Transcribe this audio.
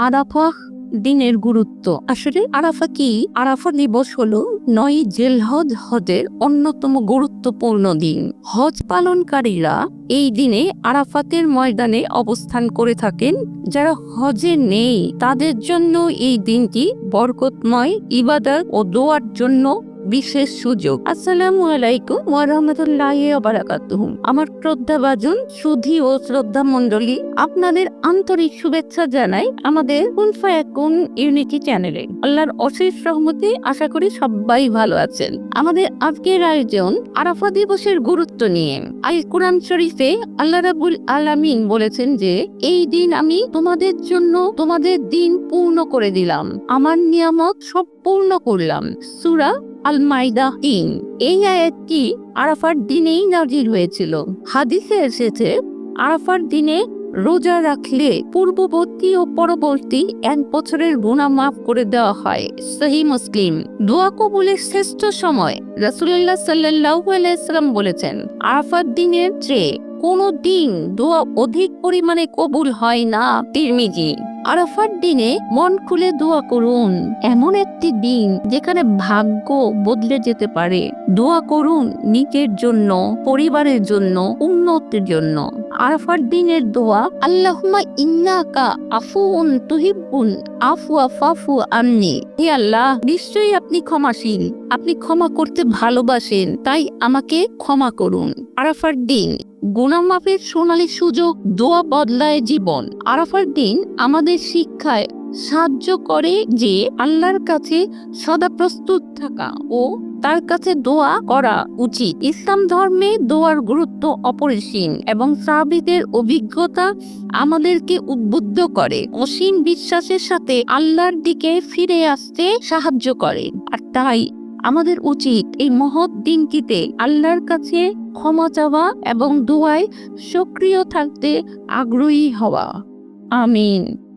আরাফা দিনের গুরুত্ব। আসলে আরাফা কি? আরাফা দিবস হল নয় জেলহজ হজের অন্যতম গুরুত্বপূর্ণ দিন। হজ পালনকারীরা এই দিনে আরাফাতের ময়দানে অবস্থান করে থাকেন। যারা হজে নেই, তাদের জন্য এই দিনটি বরকতময় ইবাদত ও দোয়ার জন্য বিশেষ সুযোগ। আসসালামু আলাইকুম ওয়া রাহমাতুল্লাহি ওয়া বারাকাতুহু। আমার শ্রদ্ধাভাজন সুধী ও শ্রদ্ধা মণ্ডলী আপনাদের আন্তরিক শুভেচ্ছা জানাই আমাদের কুন ফায়াকুন ইউনিটি চ্যানেলে। আল্লাহর অশেষ রহমতে আশা করি সবাই ভালো আছেন। আমাদের আজকের আয়োজন আরাফা দিবসের গুরুত্ব নিয়ে। আল কোরআন শরীফে আল্লাহ রাবুল আলামিন বলেছেন যে, এই দিন আমি তোমাদের জন্য তোমাদের দিন পূর্ণ করে দিলাম। আমার নিয়ামত সব পূর্ণ করলাম। সূরা আল মাইদা তিন। এই আয়াতটি আরাফার দিনেই নাজিল হয়েছিল। হাদিসে এসেছে, আরাফার দিনে রোজা রাখলে পূর্ববর্তী ও পরবর্তী এক বছরের গুণা মাফ করে দেওয়া হয়। সহি মুসলিম, দোয়া কবুলের শ্রেষ্ঠ সময় রাসুল্লাহ সাল্লাহু আলাইসাল্লাম বলেছেন, আরাফার দিনের চেয়ে কোনো দিন দোয়া অধিক পরিমাণে কবুল হয় না তিরমিজি। আরাফার দিনে মন খুলে দোয়া করুন। এমন একটি দিন যেখানে ভাগ্য বদলে যেতে পারে। দোয়া করুন নিজের জন্য, পরিবারের জন্য, উন্নতির জন্য। আরাফার দিনের দোয়া, আল্লাহুম্মা ইন্নাকা আফুউন তুহিব্বুন, আফওয়া ফাফু আননি। হে আল্লাহ, নিশ্চয়ই আপনি ক্ষমাশীল। আপনি ক্ষমা করতে ভালোবাসেন, তাই আমাকে ক্ষমা করুন। আরাফার দিন গুণামাপের সোনালি সুযোগ দোয়া বদলায় জীবন। আরাফার দিন আমাদের শিক্ষায় সাহায্য করে যে আল্লাহর কাছে সদা প্রস্তুত থাকা ও তার কাছে দোয়া করা উচিত। ইসলাম ধর্মে দোয়ার গুরুত্ব অপরিসীম এবং সাহাবিদের অভিজ্ঞতা আমাদেরকে উদ্বুদ্ধ করে। অসীম বিশ্বাসের সাথে আল্লাহর দিকে ফিরে আসতে সাহায্য করে। আর তাই আমাদের উচিত এই মহৎ দিনটিতে আল্লাহর কাছে ক্ষমা চাওয়া এবং দোয়ায় সক্রিয় থাকতে আগ্রহী হওয়া। আমিন।